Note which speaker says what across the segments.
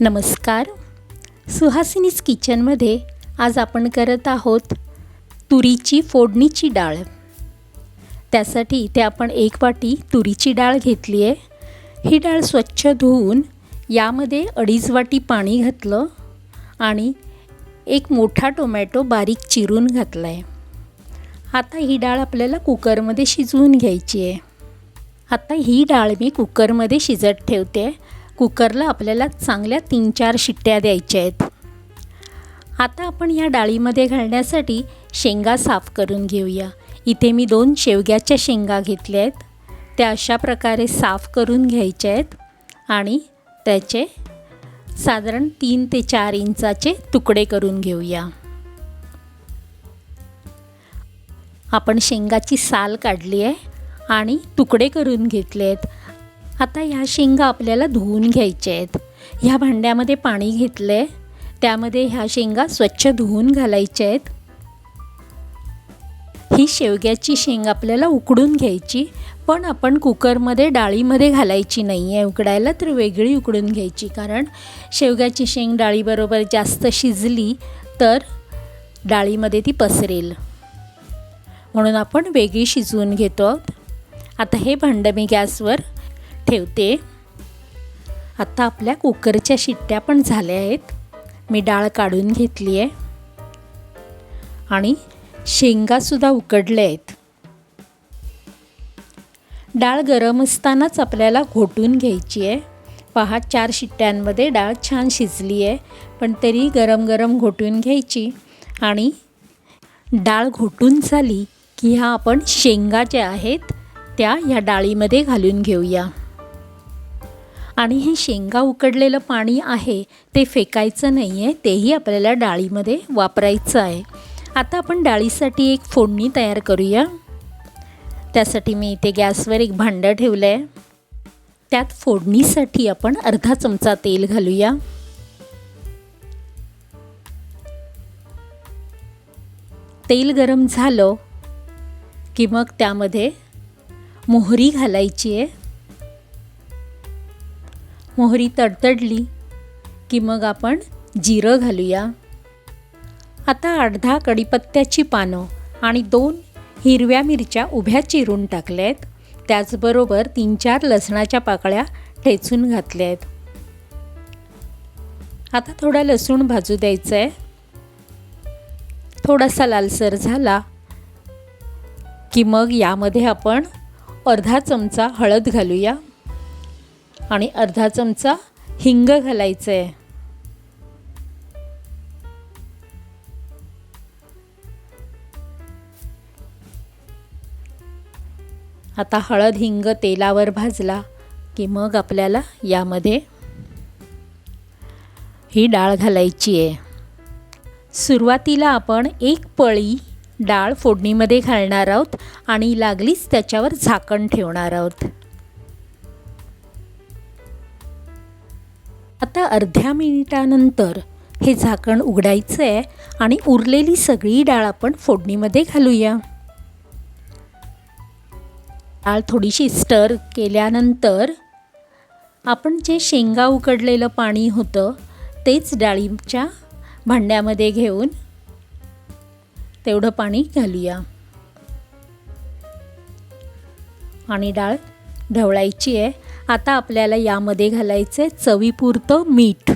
Speaker 1: नमस्कार. सुहासिनीज किचनमध्ये आज आपण करत आहोत तुरीची फोडणीची डाळ. त्यासाठी इथे आपण एक वाटी तुरीची डाळ घेतली आहे. ही डाळ स्वच्छ धुवून यामध्ये अडीच वाटी पाणी घातलं आणि एक मोठा टोमॅटो बारीक चिरून घातला आहे आता ही डाळ आपल्याला कुकरमध्ये शिजवून घ्यायची आहे. आता ही डाळ मी कुकरमध्ये शिजत ठेवते. आहे कुकरला आपल्याला चांगल्या तीन चार शिट्ट्या द्यायच्या आहेत. आता आपण या डाळीमध्ये घालण्यासाठी शेंगा साफ करून घेऊया. इथे मी दोन शेवग्याच्या शेंगा घेतल्या आहेत. त्या अशा प्रकारे साफ करून घ्यायच्या आहेत आणि त्याचे साधारण तीन ते चार इंचाचे तुकडे करून घेऊया. आपण शेंगाची साल काढली आहे आणि तुकडे करून घेतले आहेत. आता ह्या शेंगा आपल्याला धुवून घ्यायच्या आहेत. ह्या भांड्यामध्ये पाणी घेतलं आहे त्यामध्ये ह्या शेंगा स्वच्छ धुवून घालायच्या आहेत. ही शेवग्याची शेंग आपल्याला उकडून घ्यायची पण आपण कुकरमध्ये डाळीमध्ये घालायची नाही आहे उकडायला तर वेगळी उकडून घ्यायची कारण शेवग्याची शेंग डाळीबरोबर जास्त शिजली तर डाळीमध्ये ती पसरेल. म्हणून आपण वेगळी शिजवून घेतो आता हे भांडं मी गॅसवर ठेवते. आत्ता आपल्या कुकरच्या शिट्ट्या पण झाल्या आहेत. मी डाळ काढून घेतली आहे. आणि शेंगासुद्धा उकडल्या आहेत. डाळ गरम असतानाच आपल्याला घोटून घ्यायची आहे. पहा चार शिट्ट्यांमध्ये डाळ छान शिजली आहे. पण तरी गरम गरम घोटून घ्यायची. आणि डाळ घोटून झाली की ह्या आपण शेंगा ज्या आहेत त्या ह्या डाळीमध्ये घालून घेऊया. आणि हे शेंगा उकडलेलं पाणी आहे ते फेकायचं नाही आहे तेही आपल्याला डाळीमध्ये वापरायचं आहे. आता आपण डाळीसाठी एक फोडणी तयार करूया. त्यासाठी मी इथे गॅसवर एक भांडं ठेवलं आहे त्यात फोडणीसाठी आपण अर्धा चमचा तेल घालूया. तेल गरम झालं की मग त्यामध्ये मोहरी घालायची आहे. मोहरी तडतडली की मग आपण जिरं घालूया. आता अर्धा कढीपत्त्याची पानं आणि दोन हिरव्या मिरच्या उभ्या चिरून टाकल्या आहेत त्याचबरोबर तीन चार लसणाच्या पाकळ्या ठेचून घातल्या आहेत आता थोडा लसूण भाजू द्यायचा आहे थोडासा लालसर झाला की मग यामध्ये आपण अर्धा चमचा हळद घालूया. आणि अर्धा चमचा हिंग घालायचं आहे आता हळद हिंग तेलावर भाजला की मग आपल्याला यामध्ये ही डाळ घालायची आहे. सुरुवातीला आपण एक पळी डाळ फोडणीमध्ये घालणार आहोत आणि लागलीच त्याच्यावर झाकण ठेवणार आहोत. आता अर्ध्या मिनिटानंतर हे झाकण उघडायचं आहे आणि उरलेली सगळी डाळ आपण फोडणीमध्ये घालूया. डाळ थोडीशी स्टर केल्यानंतर आपण जे शेंगा उकडलेलं पाणी होतं तेच डाळीच्या भांड्यामध्ये घेऊन तेवढं पाणी घालूया. आणि डाळ ढवळायची आहे. आता आपल्याला यामध्ये घालायचं आहे चवीपुरतं मीठ.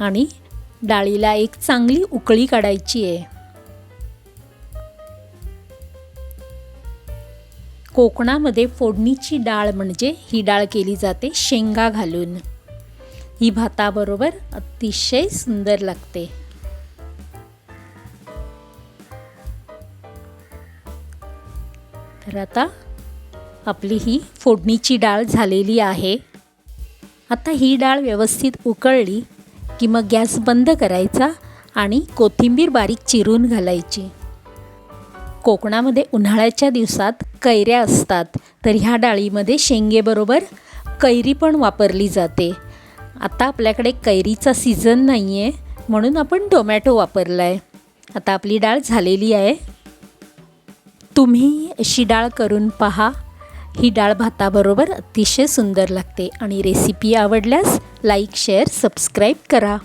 Speaker 1: आणि डाळीला एक चांगली उकळी काढायची आहे. कोकणामध्ये फोडणीची डाळ म्हणजे ही डाळ केली जाते शेंगा घालून. ही भाताबरोबर अतिशय सुंदर लागते तर आता आपली ही फोडणीची डाळ झालेली आहे. आता ही डाळ व्यवस्थित उकळली की मग गॅस बंद करायचा आणि कोथिंबीर बारीक चिरून घालायची. कोकणामध्ये उन्हाळ्याच्या दिवसात कैऱ्या असतात तर ह्या डाळीमध्ये शेंगेबरोबर कैरी पण वापरली जाते. आता आपल्याकडे कैरीचा सीझन नाही आहे म्हणून आपण टोमॅटो वापरला आहे आता आपली डाळ झालेली आहे. तुम्ही अशी डाळ करून पहा. ही डाळ भाताबरोबर अतिशय सुंदर लागते आणि रेसिपी आवडल्यास लाईक शेअर सबस्क्राईब करा.